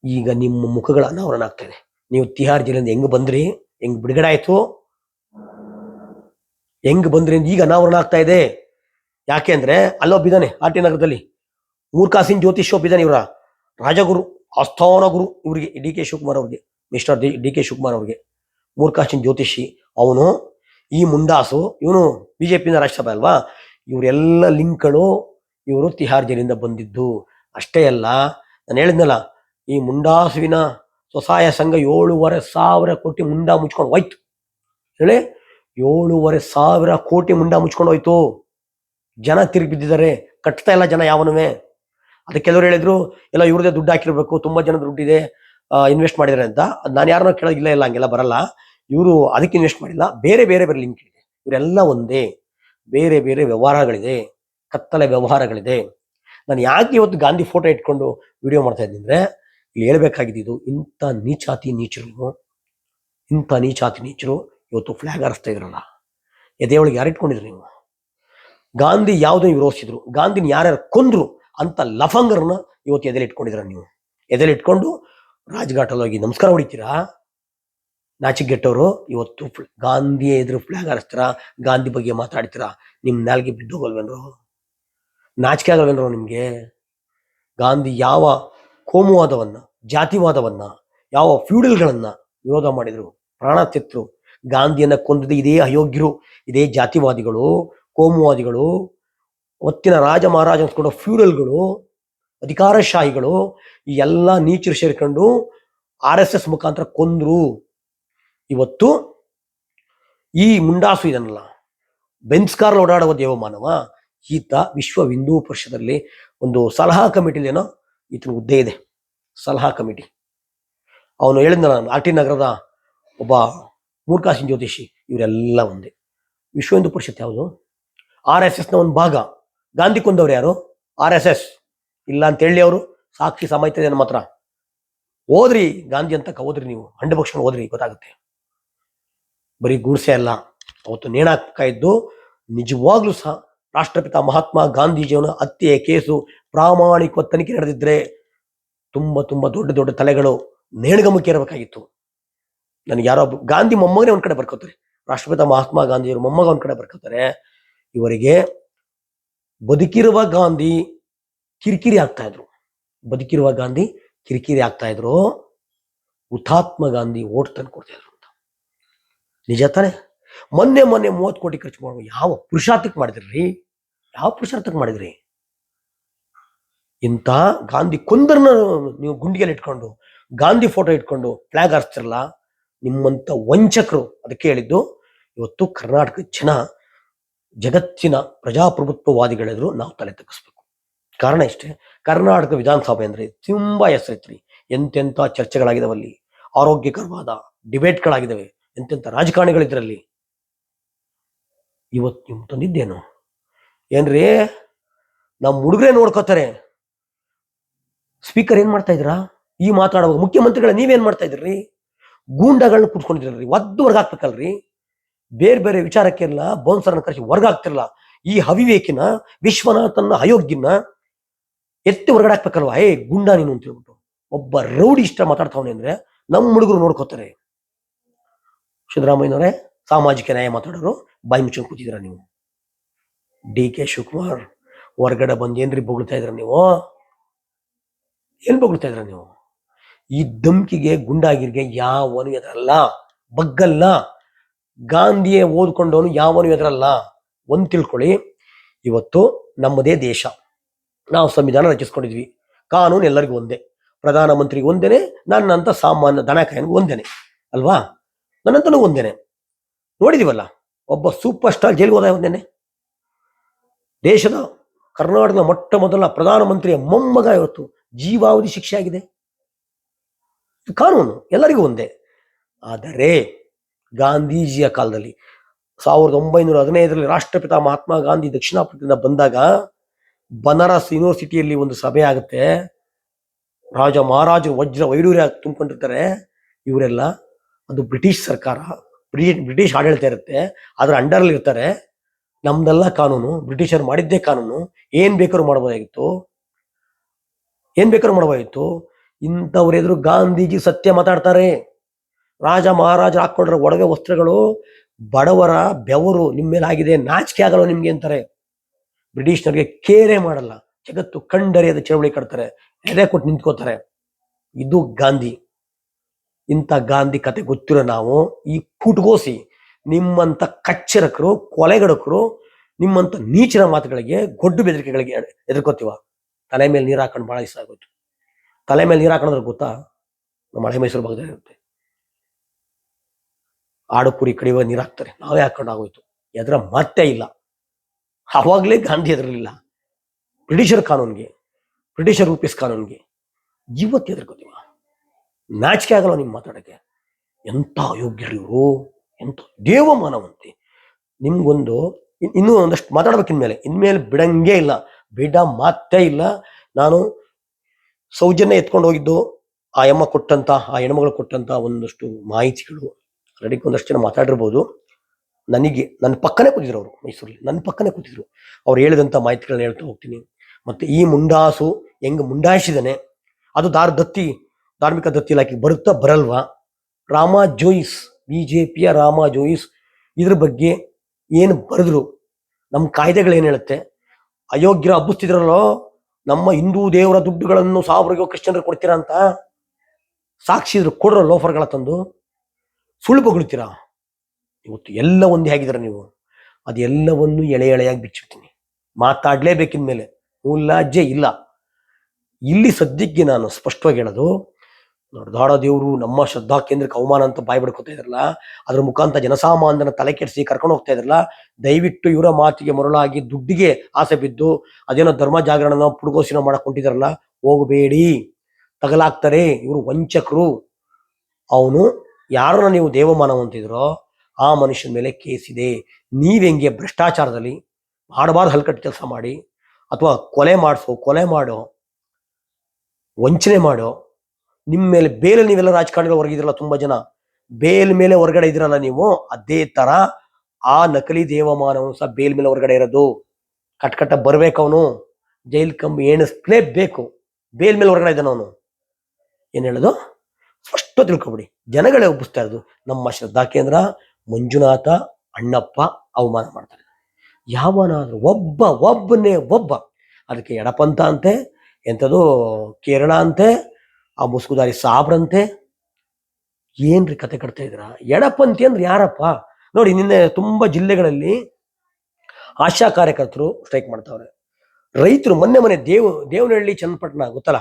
ಈಗ ನಿಮ್ಮ ಮುಖಗಳ ಅನಾವರಣ ಆಗ್ತಾಯಿದೆ ನೀವು ತಿಹಾರ್ ಜಿಲ್ಲೆಯಿಂದ ಹೆಂಗ್ ಬಂದ್ರಿ? ಹೆಂಗ್ ಬಿಡುಗಡೆ ಆಯ್ತು? ಹೆಂಗ್ ಬಂದ್ರಿ ಈಗ ಅನಾವರಣ ಆಗ್ತಾ ಇದೆ. ಯಾಕೆ ಅಂದ್ರೆ ಅಲ್ಲೊಬ್ಬಿದ್ದಾನೆ ಆರ್ ಟಿ ನಗರದಲ್ಲಿ ಮೂರ್ಖಾಸಿನ್ ಜ್ಯೋತಿಷ್ ಒಬ್ಬಿದ್ದಾನೆ ಇವರ. ರಾಜಗುರು, ಆಸ್ಥಾನ ಗುರು ಇವರಿಗೆ, ಡಿ ಕೆ ಶಿವಕುಮಾರ್ ಅವ್ರಿಗೆ, mister D D K Shivakumar ಅವ್ರಿಗೆ. ಮೂರ್ಖಾಸಿನ್ ಜ್ಯೋತಿಷಿ, ಅವನು, ಈ ಮುಂಡಾಸು, ಇವನು ಬಿಜೆಪಿಯಿಂದ ರಾಜ್ಯಸಭೆ ಅಲ್ವಾ? ಇವರೆಲ್ಲ ಲಿಂಕ್ಗಳು ಇವರು ತಿಹಾರ್ ಜೈಲಿಂದ ಬಂದಿದ್ದು. ಅಷ್ಟೇ ಅಲ್ಲ, ನಾನು ಹೇಳಿದ್ನಲ್ಲ, ಈ ಮುಂಡಾಸುವಿನ ಸ್ವಸಹಾಯ ಸಂಘ ಏಳುವರೆ ಸಾವಿರ ಕೋಟಿ ಮುಂಡಾ ಮುಚ್ಕೊಂಡು ಹೋಯ್ತು. ಹೇಳಿ? ಏಳುವರೆ ಸಾವಿರ ಕೋಟಿ ಮುಂಡಾ ಮುಚ್ಕೊಂಡು ಹೋಯ್ತು. ಜನ ತಿರುಗಿ ಬಿದ್ದಿದ್ದಾರೆ, ಕಟ್ತಾ ಇಲ್ಲ ಜನ ಯಾವನುವೆ. ಅದಕ್ಕೆ ಕೆಲವರು ಹೇಳಿದ್ರು, ಎಲ್ಲ ಇವ್ರದೇ ದುಡ್ಡು ಹಾಕಿರ್ಬೇಕು, ತುಂಬಾ ಜನ ದುಡ್ಡಿದೆ ಇನ್ವೆಸ್ಟ್ ಮಾಡಿದ್ದಾರೆ ಅಂತ. ನಾನು ಯಾರನ್ನೂ ಕೇಳೋದಿಲ್ಲ ಇಲ್ಲ ಹಂಗೆಲ್ಲ ಬರಲ್ಲ. ಇವರು ಅದಕ್ಕೆ ಇನ್ವೆಸ್ಟ್ ಮಾಡಿಲ್ಲ, ಬೇರೆ ಬೇರೆ ಬೇರೆ ಲಿಂಕ್ ಇದೆ. ಇವರೆಲ್ಲ ಒಂದೇ. ಬೇರೆ ಬೇರೆ ವ್ಯವಹಾರಗಳಿದೆ, ಕತ್ತಲೆ ವ್ಯವಹಾರಗಳಿದೆ. ನಾನು ಯಾಕೆ ಇವತ್ತು ಗಾಂಧಿ ಫೋಟೋ ಇಟ್ಕೊಂಡು ವಿಡಿಯೋ ಮಾಡ್ತಾ ಇದ್ದೀನಿ ಅಂದ್ರೆ, ಇಲ್ಲಿ ಹೇಳ್ಬೇಕಾಗಿದ್ದು ಇಂಥ ನೀಚಾತಿ ನೀಚರು. ಇಂಥ ನೀಚಾತಿ ನೀಚರು ಇವತ್ತು ಫ್ಲಾಗ್ ಹಾರಿಸ್ತಾ ಇದ್ರಲ್ಲ. ಎದೆಯೊಳಗೆ ಯಾರು ಇಟ್ಕೊಂಡಿದ್ರಿ ನೀವು? ಗಾಂಧಿ ಯಾವುದನ್ನು ವಿರೋಧಿಸಿದ್ರು? ಗಾಂಧಿನ ಯಾರ್ಯಾರು ಕೊಂದ್ರು ಅಂತ ಲಫಂಗರನ್ನ ಇವತ್ತು ಎದೆಲಿ ಇಟ್ಕೊಂಡಿದ್ರ ನೀವು? ಎದೆಲಿ ಇಟ್ಕೊಂಡು ರಾಜ್ಘಾಟಲ್ಲಿ ಹೋಗಿ ನಮಸ್ಕಾರ ಹೊಡಿತೀರಾ? ನಾಚಿಗೆಟ್ಟವರು ಇವತ್ತು ಗಾಂಧಿ ಎದುರು ಫ್ಲಾಗ್ ಹಾರಿಸ್ತೀರಾ ಗಾಂಧಿ ಬಗ್ಗೆ ಮಾತಾಡ್ತೀರಾ? ನಿಮ್ಮ ನಾಲ್ಗೆ ಬಿದ್ದೋಗಲ್ವೇನ್ರು ನಾಚಿಕೆ ಆಗಲ್ವೇನ್ರು ನಿಮಗೆ? ಗಾಂಧಿ ಯಾವ ಕೋಮುವಾದವನ್ನ, ಜಾತಿವಾದವನ್ನ, ಯಾವ ಫ್ಯೂಡಲ್ಗಳನ್ನ ವಿರೋಧ ಮಾಡಿದ್ರು? ಪ್ರಾಣ ತೆತ್ತರು ಗಾಂಧಿಯನ್ನ ಕೊಂದದ್ದು ಇದೇ ಅಯೋಗ್ಯರು, ಇದೇ ಜಾತಿವಾದಿಗಳು. ಕೋಮುವಾದಿಗಳು, ಒತ್ತಿನ ರಾಜ ಮಹಾರಾಜ ಅನ್ಸ್ಕೊಂಡ ಫ್ಯೂರಲ್ಗಳು, ಅಧಿಕಾರಶಾಹಿಗಳು, ಈ ಎಲ್ಲ ನೀಚರು ಸೇರ್ಕೊಂಡು ಆರ್ ಎಸ್ ಎಸ್ ಮುಖಾಂತರ ಕೊಂದ್ರು. ಇವತ್ತು ಈ ಮುಂಡಾಸು ಇದನ್ನಲ್ಲ ಬೆನ್ಸ್ಕಾರ್ ಓಡಾಡುವ ದೇವಮಾನವ, ಈತ ವಿಶ್ವ ಹಿಂದೂ ಪರಿಷದಲ್ಲಿ ಒಂದು ಸಲಹಾ ಕಮಿಟಿಲಿ ಏನೋ, ಈತನ ಹುದ್ದೆ ಇದೆ, ಸಲಹಾ ಕಮಿಟಿ. ಅವನು ಹೇಳಿದ್ನ ನಾನು, ಆರ್ ಟಿ ನಗರದ ಒಬ್ಬ ಮೂರ್ಖಾಸಿನ್ ಜ್ಯೋತಿಷಿ ಇವರೆಲ್ಲ ಒಂದೇ. ವಿಶ್ವ ಹಿಂದೂ ಪರಿಷತ್ ಯಾವುದು? ಆರ್ ಎಸ್ ಎಸ್ನ ಒಂದು ಭಾಗ. ಗಾಂಧಿ ಕುಂದವ್ರು ಯಾರು? R S S. ಇಲ್ಲ ಅಂತ ಹೇಳಿ ಅವರು, ಸಾಕ್ಷಿ ಸಮಾಹಿತ ಇದೆ ನಮ್ಮ ಹತ್ರ ಓದ್ರಿ ಗಾಂಧಿ ಅಂತ ಓದ್ರಿ ನೀವು ಹಂಡು ಭಕ್ಷಣ ಓದ್ರಿ ಗೊತ್ತಾಗುತ್ತೆ. ಬರೀ ಗೂಡ್ಸೆ ಅಲ್ಲ, ಅವತ್ತು ನೇಣಾಕ ಇದ್ದು ನಿಜವಾಗ್ಲೂ ಸಹ ರಾಷ್ಟ್ರಪಿತ ಮಹಾತ್ಮ ಗಾಂಧೀಜಿಯವನ ಹತ್ಯೆ ಕೇಸು ಪ್ರಾಮಾಣಿಕ ತನಿಖೆ ನಡೆದಿದ್ರೆ ತುಂಬ ತುಂಬ ದೊಡ್ಡ ದೊಡ್ಡ ತಲೆಗಳು ನೇಣಗಮಕ್ಕೆ ಇರಬೇಕಾಗಿತ್ತು ನನಗೆ ಯಾರೋ ಗಾಂಧಿ ಮೊಮ್ಮಗನೇ ಒಂದ್ ಕಡೆ ಬರ್ಕೋತಾರೆ. ರಾಷ್ಟ್ರಪಿತ ಮಹಾತ್ಮ ಗಾಂಧಿಯವರು ಮೊಮ್ಮಗ ಒಂದ್ ಕಡೆ ಬರ್ಕೋತಾರೆ. ಇವರಿಗೆ ಬದುಕಿರುವ ಗಾಂಧಿ ಕಿರಿಕಿರಿ ಆಗ್ತಾ ಇದ್ರು. ಬದುಕಿರುವ ಗಾಂಧಿ ಕಿರಿಕಿರಿ ಆಗ್ತಾ ಇದ್ರು. ಹುತಾತ್ಮ ಗಾಂಧಿ ಓಟ್ ತಂದು ಕೊಡ್ತಾ ಇದ್ರು ಅಂತ. ನಿಜ ತಾನೆ? ಮೊನ್ನೆ ಮೊನ್ನೆ ಮೂವತ್ತು ಕೋಟಿ ಖರ್ಚು ಮಾಡುವ ಯಾವ ಪುರುಷಾರ್ಥಕ್ಕೆ ಮಾಡಿದ್ರಿ? ಯಾವ ಪುರುಷಾರ್ಥಕ್ಕೆ ಮಾಡಿದ್ರಿ? ಇಂಥ ಗಾಂಧಿ ಕೊಂದರ್ನ ನೀವು ಗುಂಡಿಯಲ್ಲಿ ಇಟ್ಕೊಂಡು, ಗಾಂಧಿ ಫೋಟೋ ಇಟ್ಕೊಂಡು ಫ್ಲಾಗ್ ಹಾರಿಸ್ತಿರಲ್ಲ ನಿಮ್ಮಂತ ವಂಚಕರು ಅದಕ್ಕೆ ಹೇಳಿದ್ದು, ಇವತ್ತು ಕರ್ನಾಟಕ ಜನ ಜಗತ್ತಿನ ಪ್ರಜಾಪ್ರಭುತ್ವವಾದಿಗಳೆದುರು ನಾವು ತಲೆ ತಗ್ಗಿಸ್ಬೇಕು. ಕಾರಣ ಇಷ್ಟೇ ಕರ್ನಾಟಕ ವಿಧಾನಸಭೆ ಅಂದರೆ ತುಂಬ ಹೆಸರಿತ್ರಿ ಎಂತೆಂಥ ಚರ್ಚೆಗಳಾಗಿದಾವಲ್ಲಿ. ಆರೋಗ್ಯಕರವಾದ ಡಿಬೇಟ್ಗಳಾಗಿದ್ದಾವೆ ಎಂತೆಂಥ ರಾಜಕಾರಣಿಗಳಿದ್ರಲ್ಲಿ. ಇವತ್ತು ನಿಮ್ಮ ತಂದಿದ್ದೇನು? ಏನ್ರೀ? ನಮ್ಮ ಹುಡುಗರೇ ನೋಡ್ಕೋತಾರೆ. ಸ್ಪೀಕರ್ ಏನು ಮಾಡ್ತಾ ಇದ್ರಾ ಈ ಮಾತಾಡುವಾಗ ಮುಖ್ಯಮಂತ್ರಿಗಳ ನೀವೇನ್ ಮಾಡ್ತಾ ಇದ್ರಿ ಗೂಂಡಗಳನ್ನ ಕುತ್ಕೊಂಡಿದ್ರಲ್ರಿ ಒದ್ದು ಹಾಕ್ಬೇಕಲ್ರಿ ಬೇರೆ ಬೇರೆ ವಿಚಾರಕ್ಕೆಲ್ಲ ಬೌನ್ಸರ್ನ ಕರೆಸಿ ಹೊರಗಾಗ್ತಿರಲ್ಲ. ಈ ಅವಿವೇಕಿನ, ವಿಶ್ವನಾಥನ ಅಯೋಗ್ಯನ ಎತ್ತಿ ಹೊರಗಡೆ ಹಾಕ್ಬೇಕಲ್ವಾ? ಏ, ಗುಂಡ ನೀನು ಅಂತ ಹೇಳ್ಬಿಟ್ಟು. ಒಬ್ಬ ರೌಡಿ ಇಷ್ಟ ಮಾತಾಡ್ತಾವನೆ ಅಂದ್ರೆ ನಮ್ಮ ಹುಡುಗರು ನೋಡ್ಕೋತಾರೆ. ಸಿದ್ದರಾಮಯ್ಯನವರೇ, ಸಾಮಾಜಿಕ ನ್ಯಾಯ ಮಾತಾಡೋರು, ಬಾಯಿ ಮುಚ್ಚಿ ಕೂತಿದ್ರ ನೀವು? ಡಿ ಕೆ ಶಿವಕುಮಾರ್, ಹೊರಗಡೆ ಬಂದು ಏನ್ರಿ ಬೊಗಳ್ತಾ ಇದ್ರ ನೀವು? ಏನ್ ಬೊಗಳ್ತಾ ಇದ್ರ ನೀವು? ಈ ಧಮ್ಕಿಗೆ, ಗುಂಡಾಗಿರ್ಗೆ ಯಾವನು ಎದರಲ್ಲ, ಬಗ್ಗಲ್ಲ. ಗಾಂಧಿಯೇ ಓದ್ಕೊಂಡವನು ಯಾವನು ಎದರಲ್ಲ? ಒಂದು ತಿಳ್ಕೊಳ್ಳಿ. ಇವತ್ತು ನಮ್ಮದೇ ದೇಶ. ನಾವು ಸಂವಿಧಾನ ರಚಿಸ್ಕೊಂಡಿದ್ವಿ. ಕಾನೂನು ಎಲ್ಲರಿಗೂ ಒಂದೇ. ಪ್ರಧಾನಮಂತ್ರಿಗೆ ಒಂದೇನೆ, ನನ್ನಂತ ಸಾಮಾನ್ಯ ದನಕಾಯನಿಗೆ ಒಂದೇನೆ. ಅಲ್ವಾ? ನನ್ನಂತನೂ ಒಂದೇನೆ. ನೋಡಿದೀವಲ್ಲ? ಒಬ್ಬ ಸೂಪರ್ ಸ್ಟಾರ್ ಜೈಲಿಗೆ ಹೋದ ಒಂದೇನೆ. ದೇಶದ ಕರ್ನಾಟಕದ ಮೊಟ್ಟ ಮೊದಲ ಪ್ರಧಾನಮಂತ್ರಿಯ ಮೊಮ್ಮಗ ಇವತ್ತು ಜೀವಾವಧಿ ಶಿಕ್ಷೆ ಆಗಿದೆ ಕಾನೂನು ಎಲ್ಲರಿಗೂ ಒಂದೇ. ಆದರೆ ಗಾಂಧೀಜಿಯ ಕಾಲದಲ್ಲಿ. ಸಾವಿರದ ಒಂಬೈನೂರ ಹದಿನೈದರಲ್ಲಿ ರಾಷ್ಟ್ರಪಿತ ಮಹಾತ್ಮ ಗಾಂಧಿ ದಕ್ಷಿಣ ಆಫ್ರಿಕಾದಿಂದ ಬಂದಾಗ ಬನಾರಸ್ ಯೂನಿವರ್ಸಿಟಿಯಲ್ಲಿ ಒಂದು ಸಭೆ ಆಗುತ್ತೆ. ರಾಜ ಮಹಾರಾಜರು ವಜ್ರ ವೈಡೂರ್ಯ ತುಂಬಿಕೊಂಡಿರ್ತಾರೆ ಇವರೆಲ್ಲ. ಅದು ಬ್ರಿಟಿಷ್ ಸರ್ಕಾರ. ಬ್ರಿಟಿಷ್ ಬ್ರಿಟಿಷ್ ಆಡಳಿತ ಇರುತ್ತೆ. ಅದ್ರ ಅಂಡರ್ಲಿ ಇರ್ತಾರೆ. ನಮ್ದೆಲ್ಲ ಕಾನೂನು, ಬ್ರಿಟಿಷರು ಮಾಡಿದ್ದೇ ಕಾನೂನು. ಏನ್ ಬೇಕಾದ್ರೂ ಮಾಡಬಹುದಾಗಿತ್ತು ಏನ್ ಬೇಕಾದ್ರೂ ಮಾಡಬಹುದಾಗಿತ್ತು ಇಂಥವ್ರ ಗಾಂಧೀಜಿ ಸತ್ಯ ಮಾತಾಡ್ತಾರೆ. ರಾಜ ಮಹಾರಾಜ ಹಾಕ್ಕೊಂಡ್ರೆ ಒಡವೆ ವಸ್ತ್ರಗಳು ಬಡವರ ಬೆವರು ನಿಮ್ಮ ಮೇಲೆ ಆಗಿದೆ, ನಾಚಿಕೆ ಆಗಲ್ಲ ನಿಮ್ಗೆ ಅಂತಾರೆ. ಬ್ರಿಟಿಷ್ನವ್ರಿಗೆ ಕೇರೆ ಮಾಡಲ್ಲ, ಜಗತ್ತು ಕಂಡರಿಯದ ಚಳವಳಿ ಕಟ್ತಾರೆ, ಎದೆ ಕೊಟ್ಟು ನಿಂತ್ಕೋತಾರೆ. ಇದು ಗಾಂಧಿ. ಇಂಥ ಗಾಂಧಿ ಕತೆ ಗೊತ್ತಿರೋ ನಾವು, ಈ ಪುಟ್ಗೋಸಿ ನಿಮ್ಮಂತ ಕಚ್ಚರಕರು, ಕೊಲೆಗಡಕರು ನಿಮ್ಮಂತ ನೀಚಿನ ಮಾತುಗಳಿಗೆ ಗೊಡ್ಡು ಬೆದರಿಕೆಗಳಿಗೆ ಎದುರ್ಕೋತೀವ. ತಲೆ ಮೇಲೆ ನೀರು ಹಾಕೊಂಡು ಬಹಳ ಇಷ್ಟ ಆಗೋಯ್ತು. ತಲೆ ಮೇಲೆ ನೀರು ಹಾಕೊಂಡ್ರೆ ಗೊತ್ತಾ? ನಮ್ಮ ಹಳೆ ಮೈಸೂರು ಭಾಗದಲ್ಲಿ ಇರುತ್ತೆ. ಆಡು ಕುರಿ ಕಡಿಯುವ ನೀರು ಹಾಕ್ತಾರೆ. ನಾವೇ ಹಾಕೊಂಡು ಆಗೋಯ್ತು. ಎದ್ರ ಮತ್ತೆ ಇಲ್ಲ. ಅವಾಗಲೇ ಗಾಂಧಿ ಎದುರಲಿಲ್ಲ. ಬ್ರಿಟಿಷರ್ ಕಾನೂನ್ಗೆ, ಬ್ರಿಟಿಷರ್ ರೂಪಿಸ್ ಕಾನೂನ್ಗೆ. ಇವತ್ತು ಎದುರ್ಕೋತೀವ? ನಾಚಿಕೆ ಆಗಲ್ಲ ನಿಮ್ಮ ಮಾತಾಡೋಕ್ಕೆ. ಎಂಥ ಅಯೋಗ್ಯರು ಇವರು ಎಂಥ ದೇವಮಾನವಂತೆ. ನಿಮ್ಗೊಂದು, ಇನ್- ಇನ್ನೂ ಒಂದಷ್ಟು ಮಾತಾಡ್ಬೇಕು ಇನ್ಮೇಲೆ. ಇನ್ಮೇಲೆ ಬಿಡಂಗೇ ಇಲ್ಲ. ಬಿಡ ಮಾತೇ ಇಲ್ಲ. ನಾನು ಸೌಜನ್ಯ ಎತ್ಕೊಂಡು ಹೋಗಿದ್ದು, ಆ ಯಮ್ಮ ಕೊಟ್ಟಂತ, ಆ ಹೆಣ್ಮಗಳು ಕೊಟ್ಟಂತ ಒಂದಷ್ಟು ಮಾಹಿತಿಗಳು ರೆಡಿ ಒಂದಷ್ಟು ಜನ ಮಾತಾಡಿರ್ಬೋದು. ನನಗೆ ನನ್ನ ಪಕ್ಕನೇ ಕೂತಿದ್ರು ಅವರು ಮೈಸೂರಲ್ಲಿ. ನನ್ನ ಪಕ್ಕನೇ ಕೂತಿದ್ರು. ಅವ್ರು ಹೇಳಿದಂಥ ಮಾಹಿತಿಗಳನ್ನ ಹೇಳ್ತಾ ಹೋಗ್ತೀನಿ. ಮತ್ತು ಈ ಮುಂಡಾಸು ಹೆಂಗ್ ಮುಂಡಾಯಿಸಿದಾನೆ, ಅದು ದಾರ ದತ್ತಿ, ಧಾರ್ಮಿಕ ದತ್ತಿ ಇಲಾಖೆಗೆ ಬರುತ್ತಾ ಬರಲ್ವಾ? ರಾಮ ಜೋಯಿಸ್ ಬಿ ಜೆ ಪಿಯ ರಾಮ ಜೋಯಿಸ್, ಇದ್ರ ಬಗ್ಗೆ ಏನು ಬರೆದ್ರು? ನಮ್ಮ ಕಾಯ್ದೆಗಳೇನು ಹೇಳುತ್ತೆ? ಅಯೋಗ್ಯರ ಹಬ್ಬಿಸ್ತಿದ್ರಲ್ಲೋ, ನಮ್ಮ ಹಿಂದೂ ದೇವರ ದುಡ್ಡುಗಳನ್ನು ಸಾವಿರಗೋ ಕ್ರಿಶ್ಚಿಯನ್ರಿಗೆ ಕೊಡ್ತೀರಾ ಅಂತ ಸಾಕ್ಷಿದ್ರು ಕೊಡ್ರೋ ಲೋಫರ್ಗಳ ತಂದು? ಸುಳ್ಳು ಬೊಗಳ್ತೀರಾ? ಇವತ್ತು ಎಲ್ಲ ಒಂದು ಆಗಿದ್ದೀರ ನೀವು? ಅದೆಲ್ಲವನ್ನು ಎಳೆ ಎಳೆಯಾಗಿ ಬಿಚ್ಚಿಡ್ತೀನಿ. ಮಾತಾಡ್ಲೇಬೇಕಿನ ಮೇಲೆ. ಮೂಲಾಜ್ಜೆ ಇಲ್ಲ. ಇಲ್ಲಿ ಸದ್ಯಕ್ಕೆ ನಾನು ಸ್ಪಷ್ಟವಾಗಿ ಹೇಳೋದು ದೊಡ್ಡದಾಡ ದೇವರು ನಮ್ಮ ಶ್ರದ್ಧಾ ಕೇಂದ್ರಕ್ಕೆ ಅವಮಾನ ಅಂತ ಬಾಯಿ ಬಿಡ್ಕೊತಾ ಇದ್ರಲ್ಲ, ಅದ್ರ ಮುಖಾಂತರ ಜನಸಾಮಾನ್ಯನ ತಲೆ ಕೆಡಿಸಿ ಕರ್ಕೊಂಡು ಹೋಗ್ತಾ ಇದ್ರಲ್ಲ, ದಯವಿಟ್ಟು ಇವರ ಮಾತಿಗೆ ಮರಳಾಗಿ ದುಡ್ಡಿಗೆ ಆಸೆ ಬಿದ್ದು, ಅದೇನೋ ಧರ್ಮ ಜಾಗರಣನ ಪುಡುಗೋಸಿನ ಮಾಡ್ಕೊಂಡಿದ್ರಲ್ಲ ಹೋಗಬೇಡಿ. ತಗಲಾಗ್ತಾರೆ ಇವರು ವಂಚಕರು. ಅವನು ಯಾರನ್ನ ನೀವು ದೇವಮಾನವ ಅಂತಿದ್ರೋ ಆ ಮನುಷ್ಯನ ಮೇಲೆ ಕೇಸ್ ಇದೆ. ನೀವೆಂಗೆ ಭ್ರಷ್ಟಾಚಾರದಲ್ಲಿ ಮಾಡಬಾರ್ದು ಹಲ್ಕಟ್ಟು ಕೆಲಸ ಮಾಡಿ ಅಥವಾ ಕೊಲೆ ಮಾಡಿಸೋ, ಕೊಲೆ ಮಾಡೋ, ವಂಚನೆ ಮಾಡೋ ನಿಮ್ಮ ಮೇಲೆ ಬೇಲೆ ನೀವೆಲ್ಲ ರಾಜಕಾರಣಿಗಳು ಹೊರಗಿದ್ರಲ್ಲ ತುಂಬಾ ಜನ, ಬೇಲ್ ಮೇಲೆ ಹೊರಗಡೆ ಇದ್ರಲ್ಲ ನೀವು, ಅದೇ ತರ ಆ ನಕಲಿ ದೇವಮಾನವನು ಸಹ ಬೇಲ್ ಮೇಲೆ ಹೊರಗಡೆ ಇರೋದು. ಕಟ್ ಕಟ್ಟ ಬರ್ಬೇಕು ಅವನು ಜೈಲ್ ಕಂಬಿ ಎಣಿಸ್ಲೇಬೇಕು ಬೇಲ್ ಮೇಲೆ ಹೊರಗಡೆ ಇದ್ದಾನವನು. ಏನ್ ಹೇಳೋದು? ಸ್ಪಷ್ಟ ತಿಳ್ಕೊಬಿಡಿ. ಜನಗಳೇ ಒಪ್ಪಿಸ್ತಾ ಇರೋದು, ನಮ್ಮ ಶ್ರದ್ಧಾ ಕೇಂದ್ರ, ಮಂಜುನಾಥ, ಅಣ್ಣಪ್ಪ ಅವಮಾನ ಮಾಡ್ತಾರೆ. ಯಾವನಾದ್ರೂ ಒಬ್ಬ, ಒಬ್ಬನೇ ಒಬ್ಬ. ಅದಕ್ಕೆ ಎಡಪಂಥ ಅಂತೆ ಎಂಥದ್ದು ಕೇರಳ ಅಂತೆ, ಆ ಮುಸ್ಕುದಾರಿ ಸಾಬ್ರಂತೆ ಏನ್ರಿ ಕತೆ ಕಟ್ತಾ ಇದ್ರ ಎಡಪಂಥಿ ಅಂದ್ರೆ ಯಾರಪ್ಪ? ನೋಡಿ, ನಿನ್ನೆ ತುಂಬಾ ಜಿಲ್ಲೆಗಳಲ್ಲಿ ಆಶಾ ಕಾರ್ಯಕರ್ತರು ಸ್ಟ್ರೈಕ್ ಮಾಡ್ತಾವ್ರೆ. ರೈತರು ಮೊನ್ನೆ ಮೊನ್ನೆ ದೇವ್, ದೇವನಹಳ್ಳಿ ಚನ್ನಪಟ್ಟಣ, ಗೊತ್ತಲ್ಲ?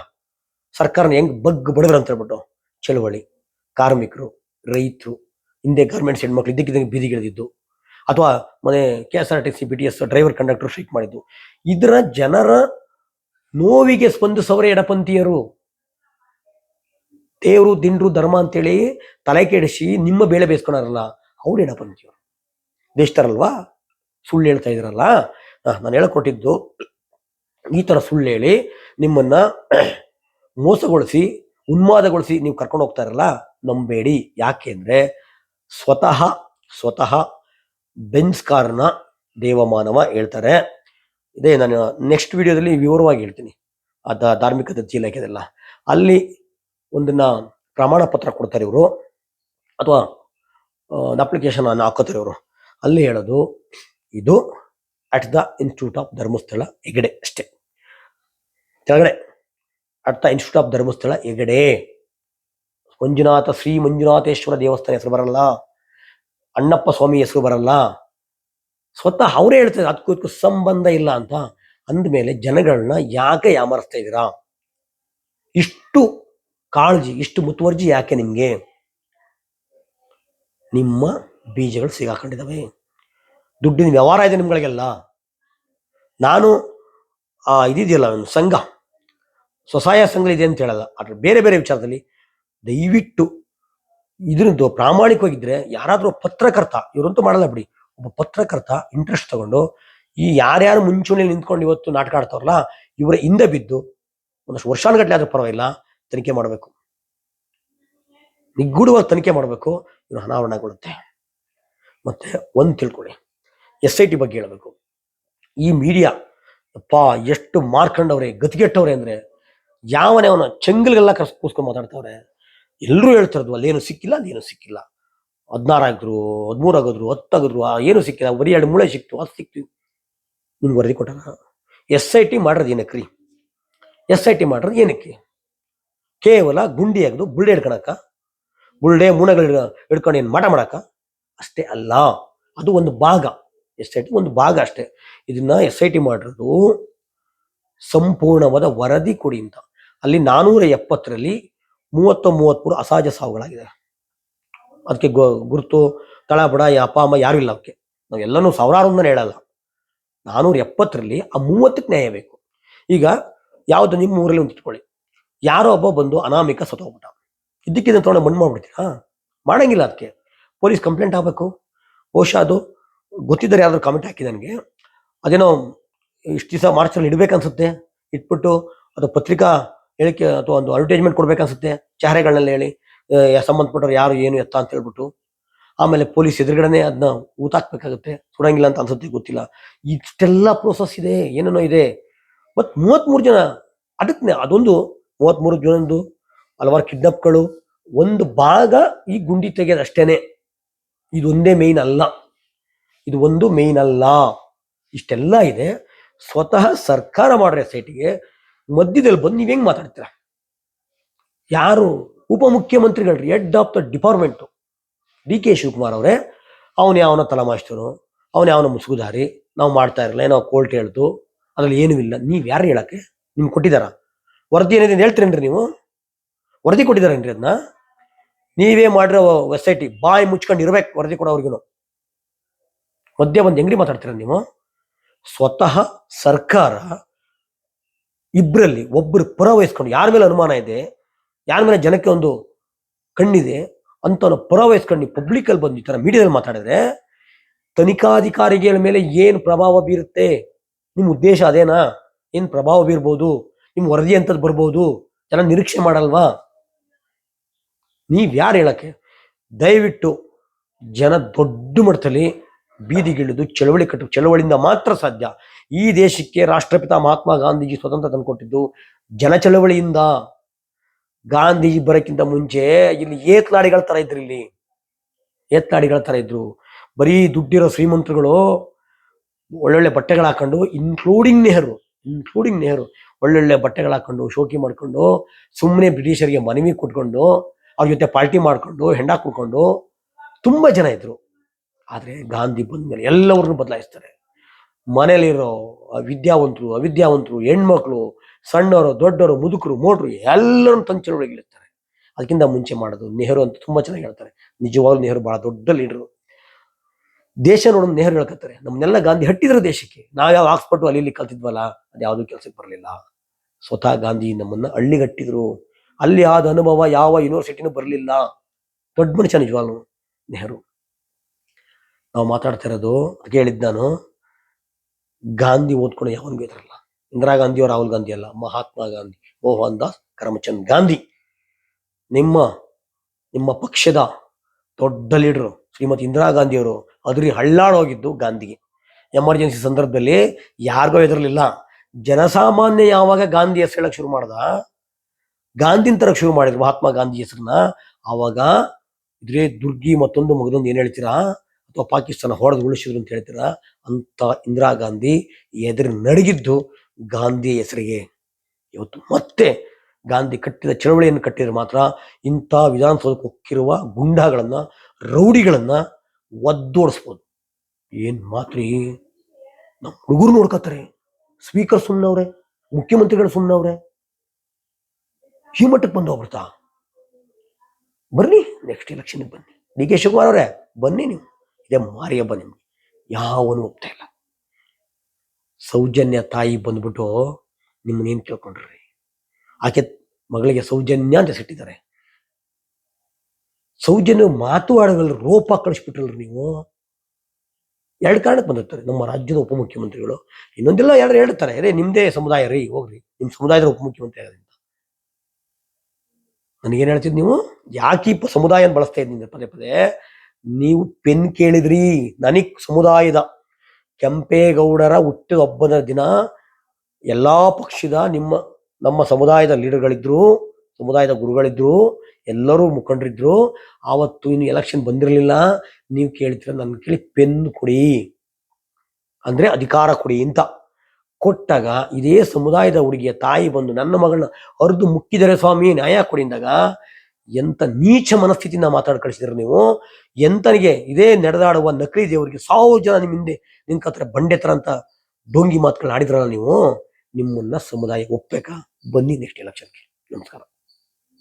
ಸರ್ಕಾರನ ಹೆಂಗ್ ಬಗ್ ಬಡದ್ರ ಅಂತ ಹೇಳ್ಬಿಟ್ಟು. ಚಳುವಳಿ, ಕಾರ್ಮಿಕರು, ರೈತರು, ಹಿಂದೆ ಗಾರ್ಮೆಂಟ್ಸ್ ಹೆಣ್ಮಕ್ಳು ಇದ್ದಕ್ಕಿದ್ದಂಗೆ ಬೀದಿಗಿಳಿದಿದ್ದು ಅಥವಾ ಮನೆ K S R T C B T S driver conductor strike ಮಾಡಿದ್ದು. ಇದರ ಜನರ ನೋವಿಗೆ ಸ್ಪಂದಿಸೋರೇ ಎಡಪಂಥೀಯರು. ದೇವರು, ದಿಂಡ್ರು, ಧರ್ಮ ಅಂತೇಳಿ ತಲೆ ಕೆಡಿಸಿ ನಿಮ್ಮ ಬೇಳೆ ಬೇಯಿಸ್ಕೊಳಾರಲ್ಲ, ಅವ್ರು ಎಡಪಂಥೀಯರು. ದೇಶದರಲ್ವಾ ಸುಳ್ಳು ಹೇಳ್ತಾ ಇದ್ರಲ್ಲ ನಾನು ಹೇಳ್ಕೊಟ್ಟಿದ್ದು ಈ ತರ ಸುಳ್ಳು ಹೇಳಿ ನಿಮ್ಮನ್ನ ಮೋಸಗೊಳಿಸಿ ಉನ್ಮಾದಗೊಳಿಸಿ ನೀವು ಕರ್ಕೊಂಡು ಹೋಗ್ತಾ ಇರಲ್ಲ, ನಂಬೇಡಿ. ಯಾಕೆ ಅಂದರೆ ಸ್ವತಃ ಸ್ವತಃ ಬೆನ್ಸ್ ಕಾರ್ನ ದೇವಮಾನವ ಹೇಳ್ತಾರೆ. ಇದೇ ನಾನು ನೆಕ್ಸ್ಟ್ ವಿಡಿಯೋದಲ್ಲಿ ವಿವರವಾಗಿ ಹೇಳ್ತೀನಿ. ಅದ ಧಾರ್ಮಿಕ ದರ್ಜಿ ಇಲಾಖೆದೆಲ್ಲ. ಅಲ್ಲಿ ಒಂದನ್ನ ಪ್ರಮಾಣ ಪತ್ರ ಕೊಡ್ತಾರೆ ಇವರು. ಅಥವಾ ಅಪ್ಲಿಕೇಶನ್ ಅನ್ನು ಹಾಕೋತಾರೆ ಇವರು. ಅಲ್ಲಿ ಹೇಳೋದು, ಇದು at the institute of Dharmasthala Hegde ಅಷ್ಟೇ. ಕೆಳಗಡೆ. At the institute of Dharmasthala Hegde. Manjunatha, Shri Manjunatheshwara ದೇವಸ್ಥಾನ ಹೆಸರು ಬರಲ್ಲ. ಅಣ್ಣಪ್ಪ ಸ್ವಾಮಿ ಹೆಸರು ಬರಲ್ಲ. ಸ್ವತಃ ಅವರೇ ಹೇಳ್ತಾರೆ ಅದಕ್ಕೂ ಇದಕ್ಕೂ ಸಂಬಂಧ ಇಲ್ಲ ಅಂತ. ಅಂದಮೇಲೆ ಜನಗಳನ್ನ ಯಾಕೆ ಯಾಮರಿಸ್ತಾ ಇದ್ದೀರಾ? ಇಷ್ಟು ಕಾಳಜಿ, ಇಷ್ಟು ಮುತುವರ್ಜಿ ಯಾಕೆ ನಿಮಗೆ? ನಿಮ್ಮ ಬೀಜಗಳು ಸಿಗಾಕೊಂಡಿದ್ದಾವೆ. ದುಡ್ಡಿನ ವ್ಯವಹಾರ ಇದೆ ನಿಮ್ಗಳಿಗೆಲ್ಲ. ನಾನು ಇದಿದೆಯಲ್ಲ ಸಂಘ. ಸ್ವಸಹಾಯ ಇದೆ ಅಂತ ಹೇಳಲ್ಲ. ಅದ್ರ ಬೇರೆ ಬೇರೆ ವಿಚಾರದಲ್ಲಿ ದಯವಿಟ್ಟು ಇದರಿಂದ ಪ್ರಾಮಾಣಿಕವಾಗಿದ್ರೆ ಯಾರಾದರೂ ಪತ್ರಕರ್ತ, ಇವರಂತೂ ಮಾಡಲ್ಲ ಬಿಡಿ, ಒಬ್ಬ ಪತ್ರಕರ್ತ ಇಂಟ್ರೆಸ್ಟ್ ತಗೊಂಡು ಈ ಯಾರ್ಯಾರು ಮುಂಚೂಣಿಯಲ್ಲಿ ನಿಂತ್ಕೊಂಡು ಇವತ್ತು ನಾಟಕ ಆಡ್ತಾರಲ್ಲ ಇವರ ಹಿಂದೆ ಬಿದ್ದು ಒಂದಷ್ಟು ವರ್ಷಾನುಗಟ್ಟಲೆ ಆದ್ರೂ ಪರವಾಗಿಲ್ಲ, ತನಿಖೆ ಮಾಡಬೇಕು. ನಿಗೂಢವಾಗಿ ತನಿಖೆ ಮಾಡಬೇಕು, ಇವರು ಅನಾವರಣಗೊಳ್ಳುತ್ತೆ. ಮತ್ತೆ ಒಂದು ತಿಳ್ಕೊಳ್ಳಿ, ಎಸ್ ಐ ಟಿ ಬಗ್ಗೆ ಹೇಳಬೇಕು. ಈ ಮೀಡಿಯಾ ಅಪ್ಪ ಎಷ್ಟು ಮಾರ್ಕಂಡವ್ರೆ, ಗತಿಗೆಟ್ಟವ್ರೆ ಅಂದ್ರೆ ಯಾವನೇ ಅವನ ಚೆಂಗಲ್ಗೆಲ್ಲ ಕರ್ಸ್ ಕೂಸ್ಕೊಂಡು ಮಾತಾಡ್ತಾವ್ರೆ ಎಲ್ಲರೂ ಹೇಳ್ತಿರೋದು ಅಲ್ಲೇನು ಸಿಕ್ಕಿಲ್ಲ ಅದೇನು ಸಿಕ್ಕಿಲ್ಲ. ಹದಿನಾರು ಆಗಿದ್ರು, ಹದಿಮೂರು ಆಗಿದ್ರು, ಹತ್ತು ಆಗಿದ್ರು, ಆ ಏನು ಸಿಕ್ಕಿಲ್ಲ, ಬರೀ ಎರಡು ಮೂಳೆ ಸಿಕ್ತು, ಅದು ಸಿಕ್ತು. ನಿಮ್ಗೆ ವರದಿ ಕೊಟ್ಟಾರ ಎಸ್ ಐ ಟಿ ಮಾಡೋದು ಏನಕ್ಕೆ ರೀ ಎಸ್ ಐ ಟಿ ಮಾಡೋದು ಏನಕ್ಕೆ? ಕೇವಲ ಗುಂಡಿ ಅಗದು ಬುಳ್ಳೆ ಹಿಡ್ಕೊಳಕ ಬುಳ್ಳೆ ಮೂಣಗಳು ಹಿಡ್ಕೊಂಡು ಏನು ಮಾಟ ಮಾಡಕ ಅಷ್ಟೇ ಅಲ್ಲ, ಅದು ಒಂದು ಭಾಗ. ಎಸ್ ಐ ಟಿ ಒಂದು ಭಾಗ ಅಷ್ಟೇ. ಇದನ್ನ ಎಸ್ ಐ ಟಿ ಮಾಡಿರೋದು ಸಂಪೂರ್ಣವಾದ ವರದಿ ಕೊಡಿ ಅಂತ. ಅಲ್ಲಿ ನಾನೂರ ಎಪ್ಪತ್ತರಲ್ಲಿ ಮೂವತ್ತು ಮೂವತ್ಮೂರು ಅಸಹಜ ಸಾವುಗಳಾಗಿದೆ ಅದಕ್ಕೆ ಗೊ- ಗುರುತು, ತಳ, ಬುಡ, ಈ ಅಪ್ಪ, ಅಮ್ಮ ಯಾರು ಇಲ್ಲ ಅವಕ್ಕೆ ನಾವೆಲ್ಲನೂ ಸಾವಿರಾರು ಒಂದನೇ ಹೇಳಲ್ಲ. ನಾನೂರ ಎಪ್ಪತ್ತರಲ್ಲಿ ಆ ಮೂವತ್ತಕ್ಕೆ ನ್ಯಾಯ ಬೇಕು. ಈಗ ಯಾವುದು ನಿಮ್ಮ ಊರಲ್ಲಿ ಒಂದು ಇಟ್ಕೊಳ್ಳಿ. ಯಾರೋ ಒಬ್ಬ ಬಂದು ಅನಾಮಿಕ ಸತ್ತೋಗ್ಬಿಟ್ಟ. ಇದಕ್ಕಿಂತ ತೊಗೊಂಡು ಮಣ್ಣು ಮಾಡ್ಬಿಡ್ತೀರಾ? ಮಾಡಂಗಿಲ್ಲ ಅದಕ್ಕೆ ಪೊಲೀಸ್ ಕಂಪ್ಲೇಂಟ್ ಆಗಬೇಕು. ಬಹುಶಃ ಅದು ಗೊತ್ತಿದ್ದಾರೆ ಯಾರಾದರೂ ಕಾಮೆಂಟ್ ಹಾಕಿ ನನಗೆ. ಅದೇನೋ ಇಷ್ಟು ದಿವಸ ಮಾರ್ಚಲ್ಲಿ ಇಡ್ಬೇಕನ್ಸುತ್ತೆ. ಇಟ್ಬಿಟ್ಟು ಅದು ಪತ್ರಿಕಾ ಹೇಳಿಕೆ ಅಥವಾ ಒಂದು ಅಡ್ವರ್ಟೈಸ್ಮೆಂಟ್ ಕೊಡ್ಬೇಕನ್ಸುತ್ತೆ ಚಹರೆಗಳನ್ನೆಲ್ಲ ಹೇಳಿ ಸಂಬಂಧಪಟ್ಟವ್ರು ಯಾರು, ಏನು ಎತ್ತ ಅಂತ ಹೇಳ್ಬಿಟ್ಟು. ಆಮೇಲೆ ಪೊಲೀಸ್ ಎದುರುಗಡೆನೆ ಅದನ್ನ ಊತಾಕ್ಬೇಕಾಗುತ್ತೆ ಸುಡಂಗಿಲ್ಲ ಅಂತ ಅನ್ಸುತ್ತೆ, ಗೊತ್ತಿಲ್ಲ. ಇಷ್ಟೆಲ್ಲ ಪ್ರೋಸೆಸ್ ಇದೆ, ಏನೇನೋ ಇದೆ. ಮತ್ ಮೂವತ್ಮೂರು ಜನ ಅದಕ್ಕೆ ಅದೊಂದು ಮೂವತ್ಮೂರು ಜನದ್ದು ಹಲವಾರು ಕಿಡ್ನಾಪ್ಗಳು ಒಂದು ಭಾಗ ಈ ಗುಂಡಿ ತೆಗೆಯೋದು ಅಷ್ಟೇನೆ. ಇದೊಂದೇ ಮೇಯ್ನ್ ಅಲ್ಲ. ಇದು ಒಂದು ಮೇಯ್ನ್ ಅಲ್ಲ. ಇಷ್ಟೆಲ್ಲ ಇದೆ. ಸ್ವತಃ ಸರ್ಕಾರ ಮಾಡ್ರೆ ಸೈಟಿಗೆ ಮಧ್ಯದಲ್ಲಿ ಬಂದು ನೀವ್ ಹೆಂಗ್ ಮಾತಾಡ್ತೀರ? ಯಾರು ಉಪಮುಖ್ಯಮಂತ್ರಿಗಳ್ರಿ head of the department D K Shivakumar ಅವರೇ, ಅವನು ಯಾವನ ತಲಮಾಸ್ತರು ಅವನು ಯಾವನ ಮುಸುಗುದಾರಿ, ನಾವು ಮಾಡ್ತಾ ಇರಲಿಲ್ಲ ಏನೋ ಕೋರ್ಟ್ ಹೇಳ್ತು ಅದ್ರಲ್ಲಿ ಏನೂ ಇಲ್ಲ. ನೀವು ಯಾರು ಹೇಳಕ್ಕೆ? ನಿಮ್ಗೆ ಕೊಟ್ಟಿದಾರ ವರದಿ ಏನಿದೆ ಹೇಳ್ತೀರೇನ್ರಿ ನೀವು? ವರದಿ ಕೊಟ್ಟಿದ್ದಾರೇನ್ರಿ ಅದನ್ನ ನೀವೇ ಮಾಡಿರೋ ವೆಸೈಟಿ ಬಾಯಿ ಮುಚ್ಕೊಂಡು ಇರ್ಬೇಕು ವರದಿ ಅವ್ರಿಗೂ ಮಧ್ಯ ಬಂದು ಹೆಂಗ್ರಿ ಮಾತಾಡ್ತೀರ ನೀವು? ಸ್ವತಃ ಸರ್ಕಾರ ಇಬ್ಬರಲ್ಲಿ ಒಬ್ಬರು ಪರ ವಹಿಸ್ಕೊಂಡು ಯಾರ ಮೇಲೆ ಅನುಮಾನ ಇದೆ, ಯಾರ ಮೇಲೆ ಜನಕ್ಕೆ ಒಂದು ಕಣ್ಣಿದೆ ಅಂತವನ್ನ ಪುರ ವಹಿಸ್ಕೊಂಡು ನೀವು ಪಬ್ಲಿಕ್ ಅಲ್ಲಿ ಬಂದು ಈ ಥರ ಮೀಡಿಯಾದಲ್ಲಿ ಮಾತಾಡಿದ್ರೆ ತನಿಖಾಧಿಕಾರಿಗಳ ಮೇಲೆ ಏನು ಪ್ರಭಾವ ಬೀರುತ್ತೆ? ನಿಮ್ಮ ಉದ್ದೇಶ ಅದೇನಾ? ಏನು ಪ್ರಭಾವ ಬೀರ್ಬೋದು? ನಿಮ್ಮ ವರದಿ ಅಂತದ್ದು ಬರ್ಬೋದು? ಜನ ನಿರೀಕ್ಷೆ ಮಾಡಲ್ವಾ? ನೀವು ಯಾರು ಹೇಳಕ್ಕೆ? ದಯವಿಟ್ಟು ಜನ ದೊಡ್ಡ ಮಟ್ಟದಲ್ಲಿ ಬೀದಿಗಿಳಿದು ಚಳವಳಿ ಕಟ್ಟು, ಚಳವಳಿಯಿಂದ ಮಾತ್ರ ಸಾಧ್ಯ. ಈ ದೇಶಕ್ಕೆ ರಾಷ್ಟ್ರಪಿತ ಮಹಾತ್ಮ ಗಾಂಧೀಜಿ ಸ್ವತಂತ್ರ ತಂದುಕೊಟ್ಟಿದ್ದು ಜನ ಚಳವಳಿಯಿಂದ. ಗಾಂಧೀಜಿ ಬರೋಕ್ಕಿಂತ ಮುಂಚೆ ಇಲ್ಲಿ ಏತ್ನಾಡಿಗಳ ತರ ಇದ್ರು ಇಲ್ಲಿ. ಏತ್ನಾಡಿಗಳ ತರ ಇದ್ರು. ಬರೀ ದುಡ್ಡಿರೋ ಶ್ರೀಮಂತರುಗಳು ಒಳ್ಳೊಳ್ಳೆ ಬಟ್ಟೆಗಳು ಹಾಕೊಂಡು ಇನ್ಕ್ಲೂಡಿಂಗ್ ನೆಹರು ಇನ್ಕ್ಲೂಡಿಂಗ್ ನೆಹರು, ಒಳ್ಳೊಳ್ಳೆ ಬಟ್ಟೆಗಳು ಹಾಕೊಂಡು, ಶೋಕಿ ಮಾಡ್ಕೊಂಡು ಸುಮ್ಮನೆ ಬ್ರಿಟಿಷರಿಗೆ ಮನವಿ ಕೊಟ್ಕೊಂಡು, ಅವ್ರ ಜೊತೆ ಪಾರ್ಟಿ ಮಾಡ್ಕೊಂಡು, ಹೆಂಡ ಕೂಡ್ಕೊಂಡು, ತುಂಬಾ ಜನ ಇದ್ರು. ಆದ್ರೆ ಗಾಂಧಿ ಬಂದ ಮೇಲೆ ಎಲ್ಲವ್ರನ್ನೂ ಬದಲಾಯಿಸ್ತಾರೆ. ಮನೇಲಿರೋ ವಿದ್ಯಾವಂತರು, ಅವಿದ್ಯಾವಂತರು, ಹೆಣ್ಮಕ್ಳು, ಸಣ್ಣವರು, ದೊಡ್ಡವರು, ಮುದುಕರು, ಮೋಟ್ರು ಎಲ್ಲರನ್ನು ತನ್ನ ಚಳವಳಿಗಿಳಿಸ್ತಾರೆ ಅದಕ್ಕಿಂತ ಮುಂಚೆ ಮಾಡೋದು ನೆಹರು ಅಂತ ತುಂಬಾ ಚೆನ್ನಾಗಿ ಹೇಳ್ತಾರೆ. ನಿಜವಾಗ್ಲೂ ನೆಹರು ಬಹಳ ದೊಡ್ಡ ಲೀಡರು ದೇಶ ನೋಡೋದು ನೆಹರು ಹೇಳ್ಕತ್ತಾರೆ ನಮ್ಮನ್ನೆಲ್ಲ ಗಾಂಧಿ ಹಟ್ಟಿದ್ರು ದೇಶಕ್ಕೆ. ನಾವ್ಯಾವ ಆಕ್ಸ್ಪರ್ಟು ಅಲ್ಲಿ ಇಲ್ಲಿ ಕಲ್ತಿದ್ವಲ್ಲ, ಅದು ಯಾವುದೂ ಕೆಲಸಕ್ಕೆ ಬರಲಿಲ್ಲ. ಸ್ವತಃ ಗಾಂಧಿ ನಮ್ಮನ್ನ ಹಳ್ಳಿಗಟ್ಟಿದ್ರು. ಅಲ್ಲಿ ಆದ ಅನುಭವ ಯಾವ ಯೂನಿವರ್ಸಿಟಿನೂ ಬರಲಿಲ್ಲ. ದೊಡ್ಡ ಮನುಷ್ಯ ನಿಜವಾಗ್ಲು ನೆಹರು. ನಾವು ಮಾತಾಡ್ತಿರೋದು ಅದಕ್ಕೆ ಹೇಳಿದ್ ನಾನು, ಗಾಂಧಿ ಓದ್ಕೊಂಡು ಯಾವನಿಗೂ ಇದ್ರಲ್ಲ ಇಂದಿರಾ ಗಾಂಧಿ ಅವರು ರಾಹುಲ್ ಗಾಂಧಿ ಅಲ್ಲ, ಮಹಾತ್ಮ ಗಾಂಧಿ, ಮೋಹನ್ ದಾಸ್, ಕರಮಚಂದ್ ಗಾಂಧಿ. ನಿಮ್ಮ ನಿಮ್ಮ ಪಕ್ಷದ ದೊಡ್ಡ ಲೀಡರು ಶ್ರೀಮತಿ ಇಂದಿರಾ ಗಾಂಧಿಯವರು ಅದ್ರಿ ಹಳ್ಳಾಡೋಗಿದ್ದು ಗಾಂಧಿಗೆ. ಎಮರ್ಜೆನ್ಸಿ ಸಂದರ್ಭದಲ್ಲಿ ಯಾರಿಗೋ ಎದುರಲಿಲ್ಲ ಜನಸಾಮಾನ್ಯ ಯಾವಾಗ ಗಾಂಧಿ ಹೆಸರು ಹೇಳಕ್ ಶುರು ಮಾಡ್ದ? ಗಾಂಧಿನ ತರಕ್ ಶುರು ಮಾಡಿದ್ರು ಮಹಾತ್ಮ ಗಾಂಧಿ ಹೆಸರನ್ನ. ಆವಾಗ ಇದ್ರೆ ದುರ್ಗಿ ಮತ್ತೊಂದು ಮಗದೊಂದು ಏನ್ ಹೇಳ್ತೀರಾ? ಅಥವಾ ಪಾಕಿಸ್ತಾನ ಹೊಡೆದು ಉಳಿಸಿದ್ರು ಅಂತ ಹೇಳ್ತೀರಾ? ಅಂತ ಇಂದಿರಾ ಗಾಂಧಿ ಎದುರು ನಡಗಿದ್ದು ಗಾಂಧಿ ಹೆಸರಿಗೆ. ಇವತ್ತು ಮತ್ತೆ ಗಾಂಧಿ ಕಟ್ಟಿದ ಚಳವಳಿಯನ್ನು ಕಟ್ಟಿದ್ರೆ ಮಾತ್ರ ಇಂಥ ವಿಧಾನಸೌಧಕ್ಕೆ ಹೊಕ್ಕಿರುವ ಗುಂಡಾಗಳನ್ನ, ರೌಡಿಗಳನ್ನ ಒದ್ದೋಡಿಸ್ಬೋದು. ಏನು ಮಾತ್ರ? ನಮ್ಮ ಹುಡುಗರು ನೋಡ್ಕೋತಾರೆ. ಸ್ಪೀಕರ್ ಸುಮ್ಮನವ್ರೆ ಮುಖ್ಯಮಂತ್ರಿಗಳು ಸುಮ್ಮನವ್ರೆ ಈ ಮಟ್ಟಕ್ಕೆ ಬಂದು ಹೋಗ್ಬಿಡ್ತಾ. ಬನ್ನಿ ನೆಕ್ಸ್ಟ್ ಎಲೆಕ್ಷನ್ಗೆ ಬನ್ನಿ. ಡಿ ಕೆ ಶಿವಕುಮಾರ್ ಅವರೇ, ಬನ್ನಿ ನೀವು. ಇದೇ ಮಾರಿ ಹಬ್ಬ ನಿಮ್ಗೆ. ಯಾವನು ಒಪ್ತಾ ಇಲ್ಲ. ಸೌಜನ್ಯ ತಾಯಿ ಬಂದ್ಬಿಟ್ಟು ನಿಮ್ಮನ್ನೇನು ಕೇಳ್ಕೊಂಡ್ರಿ ಆಕೆ ಮಗಳಿಗೆ ಸೌಜನ್ಯ ಅಂತ ಸಿಟ್ಟಿದ್ದಾರೆ ಸೌಜನ್ಯ ಮಾತು ಆಡೋದ್ರಲ್ಲಿ ರೋಪ ಕಳಿಸ್ಬಿಟ್ರಲ್ರಿ ನೀವು. ಎರಡು ಕಾರಣಕ್ಕೆ ಬಂದಿರ್ತಾರೆ ನಮ್ಮ ರಾಜ್ಯದ ಉಪಮುಖ್ಯಮಂತ್ರಿಗಳು. ಇನ್ನೊಂದೆಲ್ಲ ಯಾರು ಹೇಳ್ತಾರೆ ಅರೇ ನಿಮ್ದೇ ಸಮುದಾಯ ರೀ, ಹೋಗ್ರಿ. ನಿಮ್ಮ ಸಮುದಾಯದ ಉಪಮುಖ್ಯಮಂತ್ರಿ ಆಗೋದ್ರಿಂದ ನನಗೇನು ಹೇಳ್ತಿದ್ ನೀವು? ಯಾಕೆ ಸಮುದಾಯನ ಬಳಸ್ತಾ ಇದ್ದೀನಿ ಪದೇ ಪದೇ? ನೀವು ಪೆನ್ ಕೇಳಿದ್ರಿ, ನನಗ್ ಸಮುದಾಯದ ಕೆಂಪೇಗೌಡರ ಹುಟ್ಟುಹಬ್ಬದ ದಿನ ಎಲ್ಲಾ ಪಕ್ಷದ ನಿಮ್ಮ, ನಮ್ಮ ಸಮುದಾಯದ ಲೀಡರ್ಗಳಿದ್ರು, ಸಮುದಾಯದ ಗುರುಗಳಿದ್ರು, ಎಲ್ಲರೂ ಮುಖಂಡರಿದ್ರು, ಆವತ್ತು ಇನ್ನು ಎಲೆಕ್ಷನ್ ಬಂದಿರಲಿಲ್ಲ, ನೀವು ಕೇಳ್ತೀರ ನನ್ನ ಕೇಳಿ ಪೆನ್ ಕೊಡಿ. ಅಂದ್ರೆ ಅಧಿಕಾರ ಕೊಡಿ ಅಂತ. ಕೊಟ್ಟಾಗ ಇದೇ ಸಮುದಾಯದ ಹುಡುಗಿಯ ತಾಯಿ ಬಂದು ನನ್ನ ಮಗಳನ್ನ ಅರ್ದು ಮುಕ್ಕಿದರೆ ಸ್ವಾಮಿ, ನ್ಯಾಯ ಕೊಡಿ ಅಂದಾಗ ಎಂತ ನೀಚ ಮನಸ್ಥಿತಿಯಿಂದ ಮಾತಾಡ್ ಕಳಿಸಿದ್ರೆ ನೀವು? ಎಂತನಿಗೆ ಇದೇ ನಡೆದಾಡುವ ನಕಲಿ ದೇವರಿಗೆ ಸಾವಿರ ಜನ ನಿಮ್ಮ ಹಿಂದೆ ಕತ್ರ ಬಂಡೆ ತರ ಅಂತ ಡೋಂಗಿ ಮಾತುಗಳು ಆಡಿದ್ರಲ್ಲ ನೀವು? ನಿಮ್ಮನ್ನ ಸಮುದಾಯ ಒಪ್ಪಬೇಕಾ ಬನ್ನಿ ನೆಕ್ಸ್ಟ್ ಎಲೆಕ್ಷನ್ಗೆ ನಮಸ್ಕಾರ.